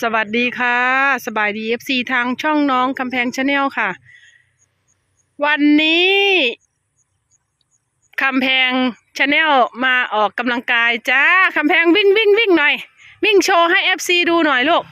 สวัสดีค่ะ สบายดี FC ทางช่องน้องคำแพงชาแนลค่ะ วันนี้คำแพงชาแนลมาออกกำลังกายจ้าคำแพงวิ่งวิ่งวิ่งหน่อย วิ่งโชว์ให้ FC ดูหน่อยลูก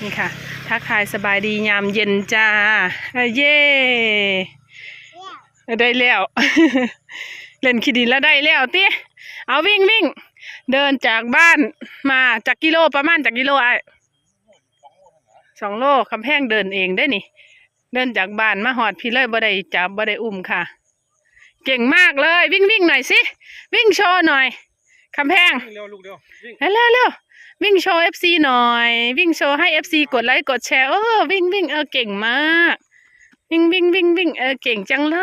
นี่ค่ะ ทักทายสบายดียามเย็นจ้า เย่ได้แล้ว เล่นขีดินแล้วได้แล้วติเอาวิ่งวิ่ง เดินจากบ้านมาจากกิโลประมาณจากกิโลไอ้สองโลคำแพงเดินเองได้นี่ เดินจากบ้านมาหอดพี่เลยบ่ได้จับบ่ได้อุ้มค่ะ เก่งมากเลยวิ่งวิ่งหน่อยสิ วิ่งโชว์หน่อยคำแพงวิ่งเร็วลูกเร็ววิ่งเร็วเร็วเร็ววิ่งโชว์เอฟซีหน่อย วิ่งโชว์ให้เอฟซีกดไลค์กดแชร์เออวิ่งวิ่งเออเก่งมาก วิ่งวิ่งวิ่งวิ่งเออเก่งจังเล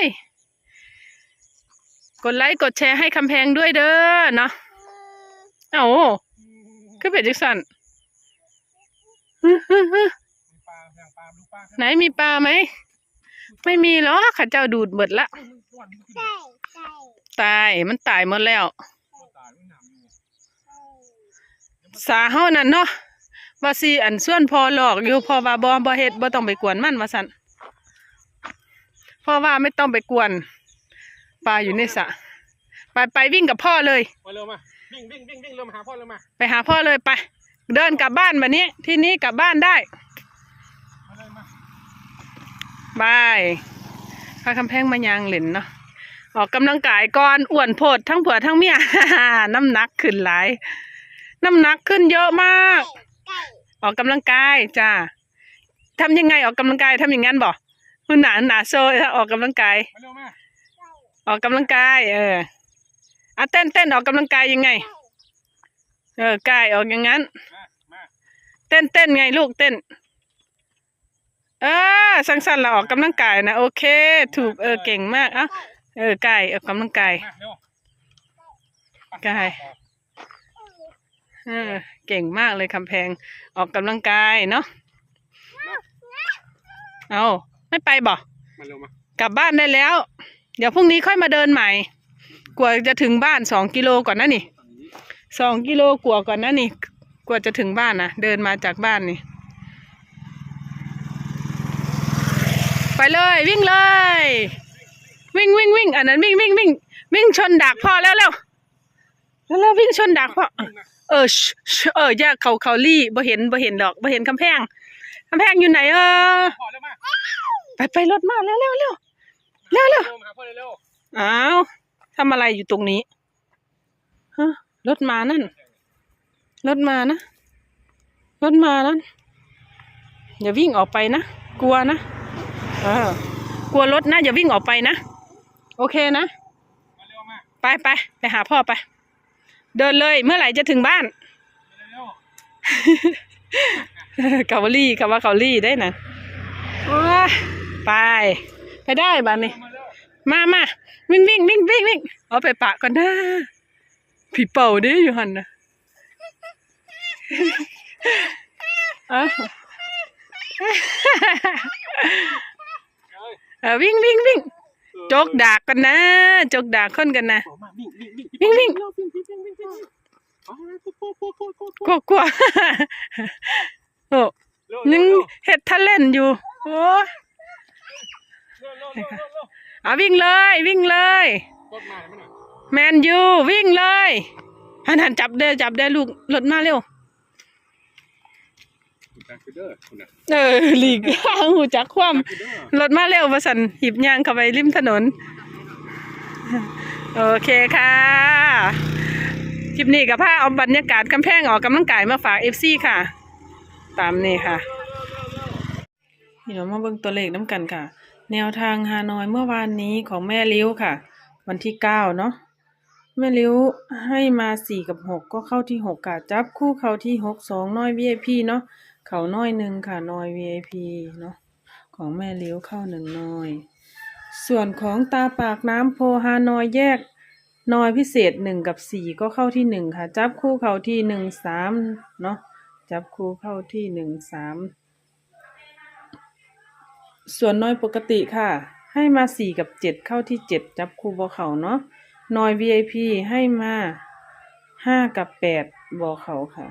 ย กดไลค์กดแชร์ให้คำแพงด้วยเด้อเนาะ เอ้าคือเป็นจังสันฮึฮึฮึมีปลาอย่างปลาลูกปลาไหนมีปลาไหม ไม่มีหรอกข้าเจ้าดูดเบิดละอ้วนขึ้นตาย มันตายหมดแล้วตายไม่หนำอยู่สาเฮานั่นเนาะว่าสิอันส่วนพอหลอกอยู่พอว่าบ่บ่เฮ็ดบ่ต้องไปกวนมันว่าซั่นเพราะว่าไม่ต้องไปกวน ปลาอยู่ในสระไปไปวิ่งกับพ่อเลย มาเร็วมา วิ่งวิ่งวิ่งวิ่งเร็วมาหาพ่อเร็วมาไปหาพ่อเลยไป เดินกลับบ้านแบบนี้ ที่นี้กลับบ้านได้มาเลยมาบายพาคำแพงมายางเหล่นเนาะออกกำลังกายก่อนอ้วนโพดทั้งผัวทั้งเมีย น้ำหนักขึ้นหลาย น้ำหนักขึ้นเยอะมาก ออกกำลังกายจ้าทำยังไงออกกำลังกายทำอย่างนั้นบ่คุณหนาหนาโซยถ้าออกกำลังกายมาเร็วมาออกกำลังกาย เออ อะเต้นเต้นออกกำลังกายยังไง เออกายออกอย่างนั้นมามาเต้นเต้นไงลูกเต้น เออสั้นๆเราออกกำลังกายนะโอเค ถูกเออเก่งมากเอะเออกายออกกำลังกายมาเร็วกายเออเก่งมากเลยคำแพงออกกำลังกายเนาะเอาไม่ไปบ่มาเร็วมากลับบ้านได้แล้ว เดี๋ยวพรุ่งนี้ค่อยมาเดินใหม่ กว่าจะถึงบ้านสองกิโลก่อนนะนี่ฝั่งนี้สองกิโลกว่าก่อนนะนี่กว่าจะถึงบ้านนะเดินมาจากบ้านนี่ ไปเลยวิ่งเลย วิ่งวิ่งวิ่งอันนั้นวิ่งวิ่งวิ่งวิ่งชนดักพ่อแล้วเร็วแล้วแล้ววิ่งชนดักพ่อวิ่งมาเออชชเอออย่าเขาเขาลี่บ่เห็นบ่เห็นดอกบ่เห็นกำแพงกำแพงอยู่ไหนเออพ่อเร็วมาไปไปรถมาเร็วเร็วเร็วเร็วเร็วเร็วมาหาพ่อเร็วอ้าว ทำอะไรอยู่ตรงนี้ฮะรถมานั่น รถมานะรถมานั่นอย่าวิ่งออกไปนะกลัวนะเออกลัวรถนะอย่าวิ่งออกไปนะโอเคนะไปไปไปหาพ่อไป เดินเลยเมื่อไหร่จะถึงบ้านเร็วเกาหลีคำว่าเกาหลีได้นะว้าไป ไปได้บ้านนี้ มามาวิ่งวิ่งวิ่งวิ่งวิ่งเอาไปปะก่อนนะผีเป่าเด้อยู่หันนะเออวิ่งวิ่งวิ่งจกดากกันนะจกดากคนกันนะวิ่งวิ่งวิ่งวิ่งวิ่งเร็ววิ่งวิ่งวิ่งวิ่งวิ่งเอาโคตรโคตรโคตรโคตรโคตรกลัวกลัวโอ้เร็วยังเร็วเห็ดทะเล่นอยู่โอ้ เร็วเร็วเร็วเร็วเร็วเอาวิ่งเลย วิ่งเลยรถมาไหมน่ะแมนยูวิ่งเลยหันหันจับเด้อจับเด้อลูกรถมาเร็วจักรเด้อคุณน่ะเออหลีกทางหูจักความจักรเด้อรถมาเร็วมาสันหิบยางเข้าไปริมถนน โอเคค่ะคลิปนี้กับผ้าเอาบรรยากาศกำแพงออกกำลังกายมาฝากเอฟซีค่ะ ตามนี้ค่ะเดี๋ยวมาเบิ่งตัวเลขน้ำกันค่ะ แนวทางฮานอยเมื่อวานนี้ของแม่ลิ้วค่ะ วันที่เก้าเนาะแม่ลิ้วให้มาสี่กับหกก็เข้าที่หกค่ะจับคู่เขาที่หกสองน้อย VIP เนาะเขาน้อยหนึ่งค่ะน้อย VIP เนาะของแม่เลี้ยวเข้าหนึ่งน้อย ส่วนของตาปากน้ำโพฮานอยแยกนอยพิเศษหนึ่งกับสี่ก็เข้าที่หนึ่งค่ะ จับคู่เข้าที่หนึ่งสามเนาะจับคู่เข้าที่หนึ่งสาม ส่วนน้อยปกติค่ะ ให้มาสี่กับเจ็ดเข้าที่เจ็ดจับคู่บอเขาเนาะน้อย VIP ให้มาห้ากับแปดบอเขาค่ะ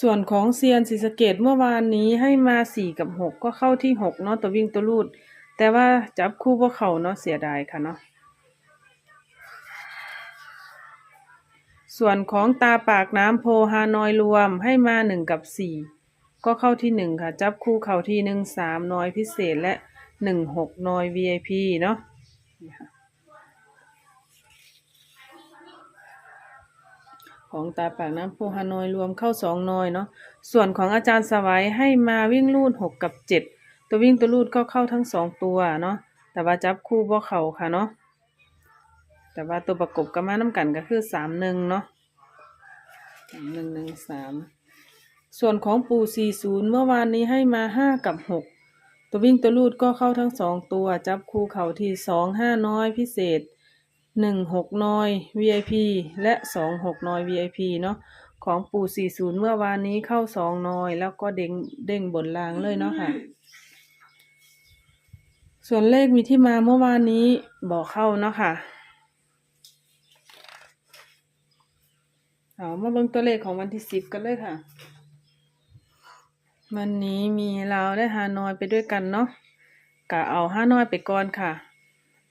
ส่วนของเซียนศรีสะเกดเมื่อวานนี้ให้มาสี่กับหกก็เข้าที่หกเนาะตัววิ่งตัวรูด แต่ว่าจับคู่พวกเขาเนาะเสียดายค่ะเนาะส่วนของตาปากน้ำโพฮานอยรวมให้มาหนึ่งกับสี่ ก็เข้าที่หนึ่งค่ะ จับคู่เข้าที่หนึ่งสามน้อยพิเศษและหนึ่งหกน้อย VIP เนาะนี่ค่ะของตาปากน้ำโพฮานอยรวมเข้าสองนอยเนาะส่วนของอาจารย์สวัยให้มาวิ่งลูดหกกับเจ็ดตัววิ่งตัวลูดก็เข้าทั้งสองตัวเนาะแต่ว่าจับคู่บ่เข้าค่ะเนาะแต่ว่าตัวประกบก็มาน้ำกันก็คือสามหนึ่งเนาะสามหนึ่งหนึ่งสาม ส่วนของปูสี่ศูนย์เมื่อวานนี้ให้มาห้ากับหกตัววิ่งตัวลูดก็เข้าทั้งสองตัว จับคู่เข่าทีสองห้าน้อยพิเศษหนึ่งหกน้อย VIP และสองหกน้อย VIP เนาะของปู่สี่ศูนย์เมื่อวานนี้เข้าสองน้อย แล้วก็เด้งเด้งบนรางเลยเนาะค่ะ ส่วนเลขมีที่มาเมื่อวานนี้บอกเข้าเนาะค่ะเอามาเบิ่งตัวเลขของวันที่สิบกันเลยค่ะ วันนี้มีเราวได้ฮานอยไปด้วยกันเนาะกะเอาฮานอยไปก่อนค่ะ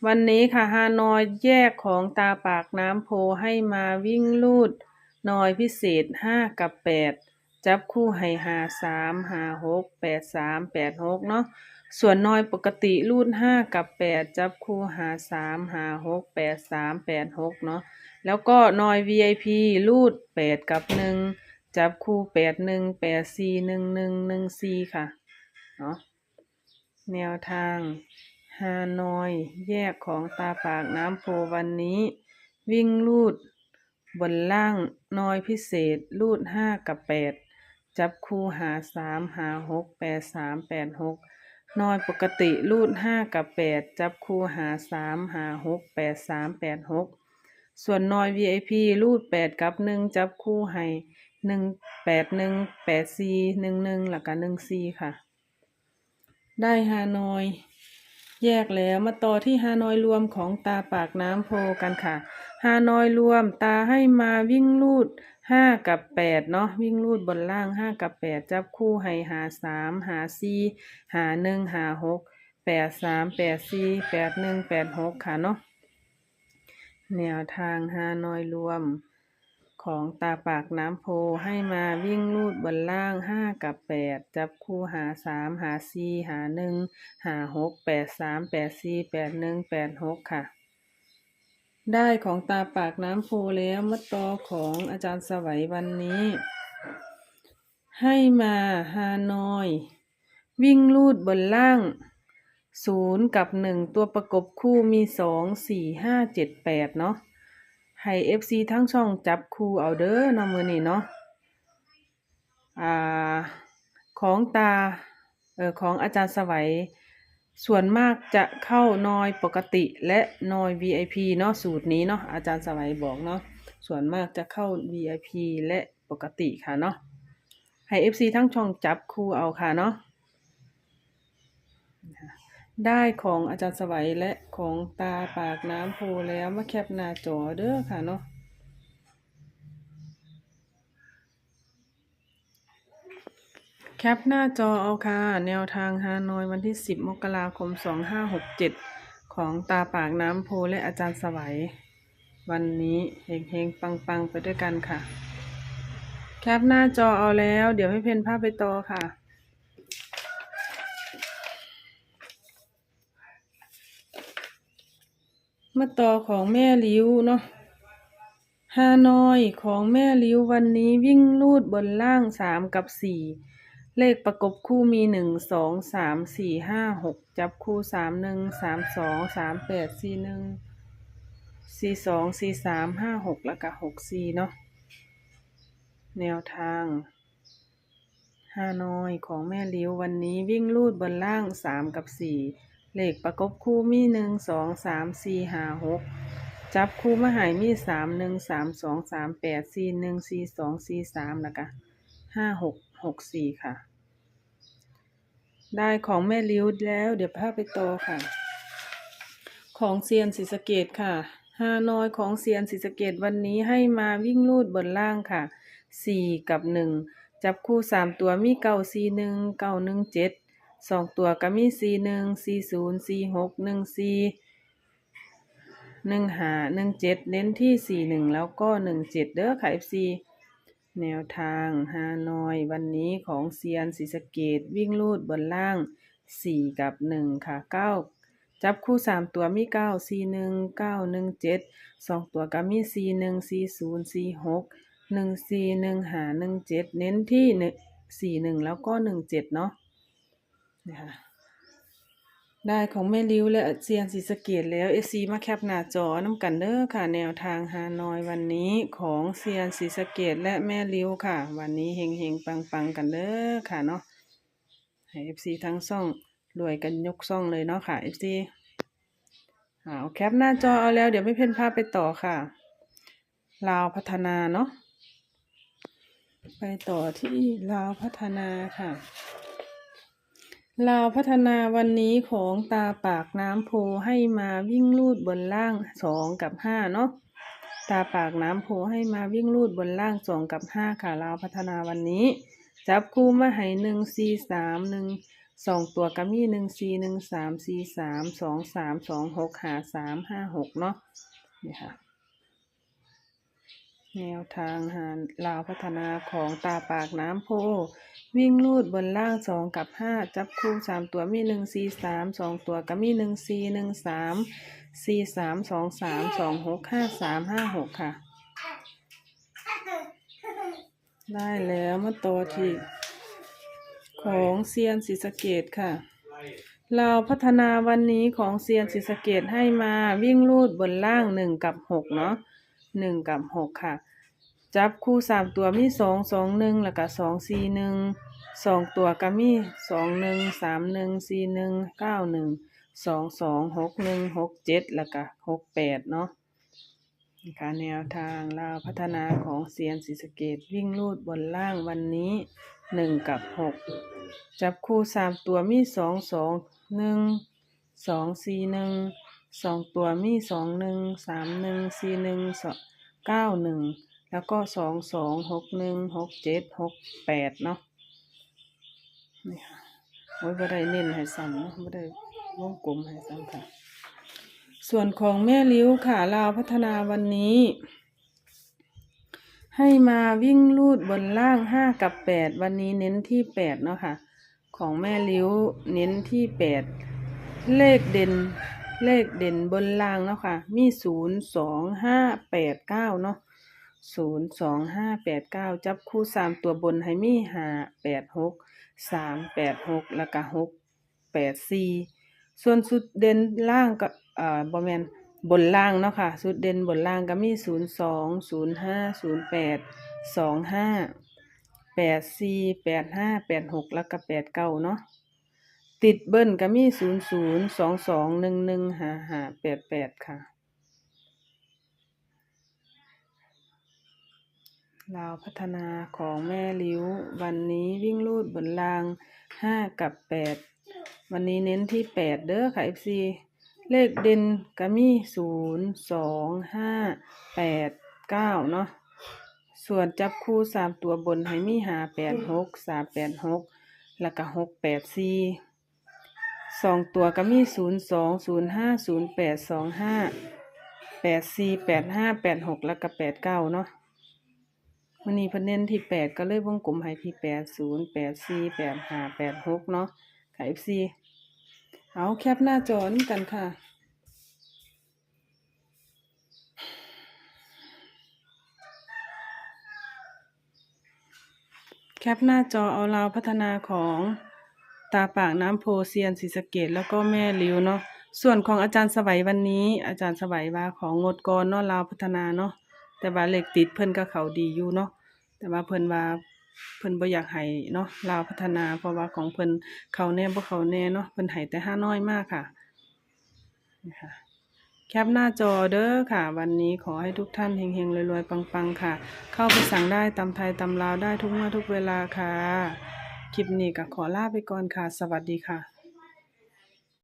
วันนี้ค่ะฮานอยแยกของตาปากน้ำโพให้มาวิ่งลูดนอยพิเศษห้ากับแปดจับคู่ให้หาสามหาหกแปดสามแปดหกเนาะส่วนนอยปกติลูดห้ากับแปดจับคู่หาสามหาหกแปดสามแปดหกเนาะแล้วก็นอย VIP ลูดแปดกับหนึ่ง จับคู่แปดหนึ่งแปดสี่หนึ่งหนึ่งหนึ่งสี่ค่ะเนาะแนวทางฮานอยแยกของตาปากน้ำโพวันนี้ วิ่งลูด บนล่างนอยพิเศษลูดห้ากับแปดจับคู่หาสามหาหกแปดสามแปดหกนอยปกติลูดห้ากับแปดจับคู่หาสามหาหกแปดสามแปดหกส่วนนอย VIP ลูดแปดกับหนึ่งจับคู่ให้ หนึ่งแปดหนึ่งแปดสี่หนึ่งหนึ่งหลักการหนึ่งสี่ค่ะ ได้ฮานอย แยกแล้วมาต่อที่ฮานอยรวมของตาปากน้ำโพกันค่ะ ฮานอยรวมตาให้มาวิ่งลูดห้ากับแปดเนาะวิ่งลูดบนล่างห้ากับแปดจับคู่ให้หาสามหาสี่หาหนึ่งหาหกแปดสามแปดสี่แปดหนึ่งแปดหกค่ะเนาะแนวทางฮานอยรวม ของตาปากน้ำโพให้มาวิ่งลูดบนล่างห้ากับแปดจับคู่หาสามหาสี่หาหนึ่งหาหกแปดสามแปดสี่แปดหนึ่งแปดหกค่ะ ได้ของตาปากน้ำโพแล้วมาต่อของอาจารย์สวัยวันนี้ ให้มาฮานอย วิ่งลูดบนล่างศูนย์กับหนึ่งตัวประกบคู่มีสองสี่ห้าเจ็ดแปดเนาะ ให้ FC ทั้งช่องจับคู่เอาเด้อเนาะมือนี้เนาะอ่าของตาเออของอาจารย์สวัย ส่วนมากจะเข้านอยปกติและนอย VIP เนาะสูตรนี้เนาะอาจารย์สวัยบอกเนาะส่วนมากจะเข้า VIP และปกติค่ะเนาะให้ FC ทั้งช่องจับคู่เอาค่ะเนาะ ได้ของอาจารย์สวัยและของตาปากน้ำโพแล้วมาแคปหน้าจอเด้อค่ะเนาะแคปหน้าจอเอาค่ะ แนวทางฮานอยวันที่ 10 มกราคม 2567 ของตาปากน้ำโพและอาจารย์สวัย วันนี้เฮงๆ ปัง ๆ ไปด้วยกันค่ะ แคปหน้าจอเอาแล้ว เดี๋ยวให้เพนภาพไปต่อค่ะ มาต่อของแม่ลิ้วเนาะฮานอยของแม่ลิ้ววันนี้วิ่งลูดบนล่างสามกับสี่เลขประกบคู่มีหนึ่งสองสามสี่ห้าหกจับคู่สามหนึ่งสามสองสามแปดสี่หนึ่งสี่สองสี่สามห้าหกแล้วก็หกสี่เนาะแนวทางฮานอยของแม่ลิ้ววันนี้วิ่งลูดบนล่างสามกับสี่ เลขประกบคู่มีหนึ่งสองสามสี่ห้าหกจับคู่มาใหายมีสามหนึ่งสามสองสามแปดสี่หนึ่งสี่สองสี่สามแล้วก็ห้าหกหกสี่ค่ะ ได้ของแม่ลิ้วแล้วเดี๋ยวพาไปโตค่ะ ของเซียนศรีสะเกดค่ะฮานอยของเซียนศรีสะเกดวันนี้ให้มาวิ่งลูดบนล่างค่ะสี่กับหนึ่งจับคู่สามตัวมีเก้าสี่หนึ่งเก้าหนึ่งเจ็ด สองตัวก็มีสี่หนึ่งสี่ศูนย์สี่หกหนึ่งสี่หนึ่งหาหนึ่งเจ็ดเน้นที่สี่หนึ่งแล้วก็หนึ่งเจ็ดเด้อค่ะ FC แนวทางฮานอยวันนี้ของเซียนศรีสเกดวิ่งลูดบนล่างสี่กับหนึ่งค่ะเก้าจับคู่สามตัวมีเก้าสี่หนึ่งเก้าหนึ่งเจ็ดสองตัวก็มีสี่หนึ่งสี่ศูนย์สี่หกหนึ่งสี่หนึ่งหาหนึ่งเจ็ดเน้นที่หนึ่งสี่หนึ่งแล้วก็หนึ่งเจ็ดเนาะ นะคะได้ของแม่ริ้วและเซียนศรีสะเกดแล้วเอซีมาแคปหน้าจอน้ำกันเด้อค่ะ แนวทางฮานอยวันนี้ของเซียนศรีสะเกดและแม่ริ้วค่ะ วันนี้เฮงเฮงปังปังกันเด้อค่ะเนาะให้เอฟซีทั้งซ่องรวยกันยกซ่องเลยเนาะค่ะเอฟซีเอาแคปหน้าจอเอาแล้วเดี๋ยวไม่เพ่นภาพไปต่อค่ะลาวพัฒนาเนาะไปต่อที่ลาวพัฒนาค่ะ ลาวพัฒนาวันนี้ของตาปากน้ำโพให้มาวิ่งลูดบนล่างสองกับห้าเนาะตาปากน้ำโพให้มาวิ่งลูดบนล่างสองกับห้าค่ะลาวพัฒนาวันนี้ จับคู่มาให้หนึ่งสี่สามหนึ่งสองตัวกัมีหนึ่งสี่หนึ่งสามสี่สามสองสามสองหกหาสามห้าหกเนาะนี่ค่ะ แนวทางหารลาวพัฒนาของตาปากน้ำโพ วิ่งลูดบนล่างสองกับห้าจับคู่สามตัวมีหนึ่งสี่สามสองตัวก็มีหนึ่งสี่หนึ่งสามสี่สามสองสามสองหกห้าสามห้าหกค่ะ ได้แล้วมาต่อที่ของเซียนศรีสะเกดค่ะเราพัฒนาวันนี้ของเซียนศรีสะเกดให้มาวิ่งลูดบนล่างหนึ่งกับหกเนาะหนึ่งกับหกค่ะ จับคู่สามตัวมีสองสองหนึ่งแล้วก็สองสี่หนึ่งสองตัวก็มีสองหนึ่งสามหนึ่งสี่หนึ่งเก้าหนึ่งสองสองหกหนึ่งหกเจ็ดแล้วก็หกแปดเนาะนะค่ะแนวทางลาวพัฒนาของเซียนศรีสเกดวิ่งลูดบนล่างวันนี้หนึ่งกับหกจับคู่สามตัวมีสองสองหนึ่งสองสี่หนึ่งสองตัวมีสองหนึ่งสามหนึ่งสี่หนึ่งเก้าหนึ่ง แล้วก็สองสองหกหนึ่งหกเจ็ดหกแปดเนาะนี่ค่ะโอ้ยบ่ได้เน้นให้ซ้ำเนาะบ่ได้วงกลมให้ซ้ำค่ะ ส่วนของแม่ลิ้วค่ะลาวพัฒนาวันนี้ ให้มาวิ่งลูดบนล่างห้ากับแปดวันนี้เน้นที่แปดเนาะค่ะ ของแม่ลิ้วเน้นที่แปดเลขเด่นเลขเด่นบนล่างเนาะค่ะ มีศูนย์สองห้าแปดเก้าเนาะ ศูนย์สองห้าแปดเก้าจับคู่สามตัวบนให้มีห้าแปดหกสามแปดหกแล้วก็หกแปดสี่ส่วนสุดเด่นล่างก็เอ่อบอแมนบนล่างเนาะค่ะสุดเด่นบนล่างก็มีศูนย์สองศูนย์ห้าศูนย์แปดสองห้าแปดสี่แปดห้าแปดหกแล้วก็แปดเก้าเนาะติดเบิ้ลก็มีศูนย์ศูนย์สองสองหนึ่งหนึ่งห้าห้าแปดแปดค่ะ ลาวพัฒนาของแม่ลิ้ว วันนี้วิ่งลูดบนรางห้ากับแปดวันนี้เน้นที่แปดเด้อค่ะ FC เลขเด่นก็มีศูนย์สองห้าแปดเก้าเนาะส่วนจับคู่สามตัวบนให้มีหาแปดหกสามแปดหกแล้วก็หกแปดสี่สองตัวก็มีศูนย์สองศูนย์ห้าศูนย์แปดสองห้าแปดสี่แปดห้าแปดหกแล้วก็แปดเก้าเนาะ วันนี้เพิ่นเน้นที่แปดก็เลยวงกลมให้ที่แปดศูนย์แปดสี่แปดห้าแปดหกเนาะค่ะ FC เอาแคปหน้าจอนกันค่ะแคปหน้าจอเอาเราวพัฒนาของตาปากน้ำโพเซียนศรีสะเกดแล้วก็แม่ริ้วเนาะส่วนของอาจารย์สวัยวันนี้ อาจารย์สวัยว่าของงดก่อนเนาะลาวพัฒนาเนาะแต่ว่าเลขติดเพิ่นก็เขาดีอยู่เนาะ แต่ว่าเพิ่นว่าเพิ่นบ่อยากให้เนาะลาวพัฒนาเพราะว่าของเพิ่นเขาแน่บ่เขาแน่เนาะเพิ่นให้แต่ห้าน้อยมากค่ะนี่ค่ะแคปหน้าจอเด้อค่ะ วันนี้ขอให้ทุกท่านเฮงๆรวยๆปังๆค่ะ เข้าไปสั่งได้ตำไทยตำลาวได้ทุกเมื่อทุกเวลาค่ะ คลิปนี้ก็ขอลาไปก่อนค่ะ สวัสดีค่ะ